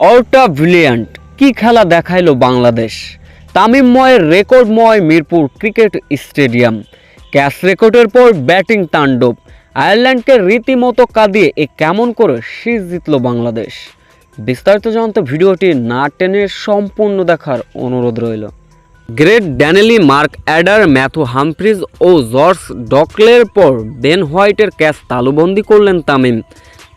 অল্টা brilliant কি খেলা দেখাইলো বাংলাদেশ? তামিমময়ের রেকর্ডময় মিরপুর ক্রিকেট স্টেডিয়াম। ক্যাচ রেকর্ডের পর ব্যাটিং তাণ্ডব। আয়ারল্যান্ডকে রীতিমতো কাঁদিয়ে এ কেমন করে শীষ জিতল বাংলাদেশ? বিস্তারিত জানতে ভিডিওটি না টেনে সম্পূর্ণ দেখার অনুরোধ রইল। গ্রেট ড্যানেলি মার্ক অ্যাডার, ম্যাথু হামফ্রিজ ও জর্জ ডকলের পর বেন হোয়াইটের ক্যাচ তালুবন্দি করলেন তামিম।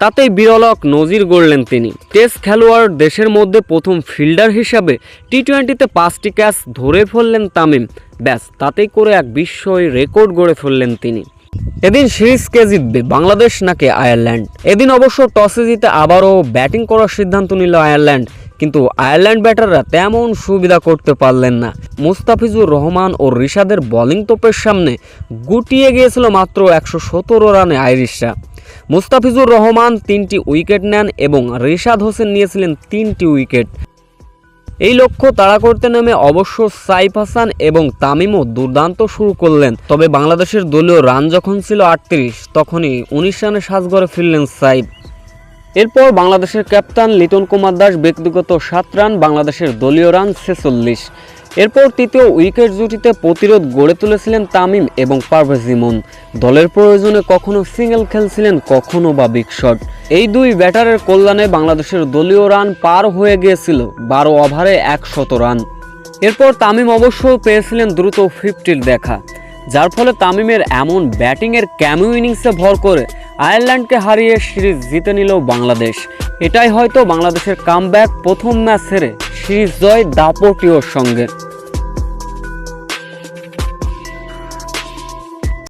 তাতেই বিরলক নজির গড়লেন তিনি। টেস্ট খেলোয়াড় দেশের মধ্যে প্রথম ফিল্ডার হিসাবে টি টোয়েন্টিতে পাঁচটি ক্যাচ ধরে ফেললেন তামিম। ব্যাস, তাতেই করে এক বিস্ময় রেকর্ড গড়ে ফেললেন তিনি। এদিন সিরিজ কে জিতবে, বাংলাদেশ নাকি আয়ারল্যান্ড? এদিন অবশ্য টসে জিতে আবারও ব্যাটিং করার সিদ্ধান্ত নিল আয়ারল্যান্ড, কিন্তু আয়ারল্যান্ড ব্যাটাররা তেমন সুবিধা করতে পারলেন না। মুস্তাফিজুর রহমান ও রিশাদের বোলিং তোপের সামনে গুটিয়ে গিয়েছিল মাত্র একশো সতেরো রানে আইরিশরা। মুস্তাফিজুর রহমান তিনটি উইকেট নেন এবং রিশাদ হোসেন নিয়েছিলেন তিনটি উইকেট। এই লক্ষ্য তাড়া করতে নেমে অবশ্য সাইফ হাসান এবং তামিমও দুর্দান্ত শুরু করলেন। তবে বাংলাদেশের দলীয় রান যখন ছিল আটত্রিশ, তখনই উনিশ রানে সাজঘরে ফিরলেন সাইফ। এরপর বাংলাদেশের ক্যাপ্টেন লিটন কুমার দাস ব্যক্তিগত সাত রান, বাংলাদেশের দলীয় রান ছেচল্লিশ। এরপর তৃতীয় উইকেট জুটিতে প্রতিরোধ গড়ে তুলেছিলেন তামিম এবং পারভেজ ইমন। দলের প্রয়োজনে কখনো সিঙ্গেল খেলছিলেন, কখনো বা বিগ শট। এই দুই ব্যাটারের কল্যাণে বাংলাদেশের দলীয় রান পার হয়ে গিয়েছিল বারো ওভারে একশত রান। এরপর তামিম অবশ্য পেয়েছিলেন দ্রুত ফিফটির দেখা, যার ফলে তামিমের এমন ব্যাটিংয়ের ক্যামিও ইনিংসে ভর করে আয়ারল্যান্ডকে হারিয়ে সিরিজ জিতে নিল বাংলাদেশ। এটাই হয়তো বাংলাদেশের কামব্যাক প্রথম ম্যাচ হেরে সিরিজ জয় দাপটিওর সঙ্গে।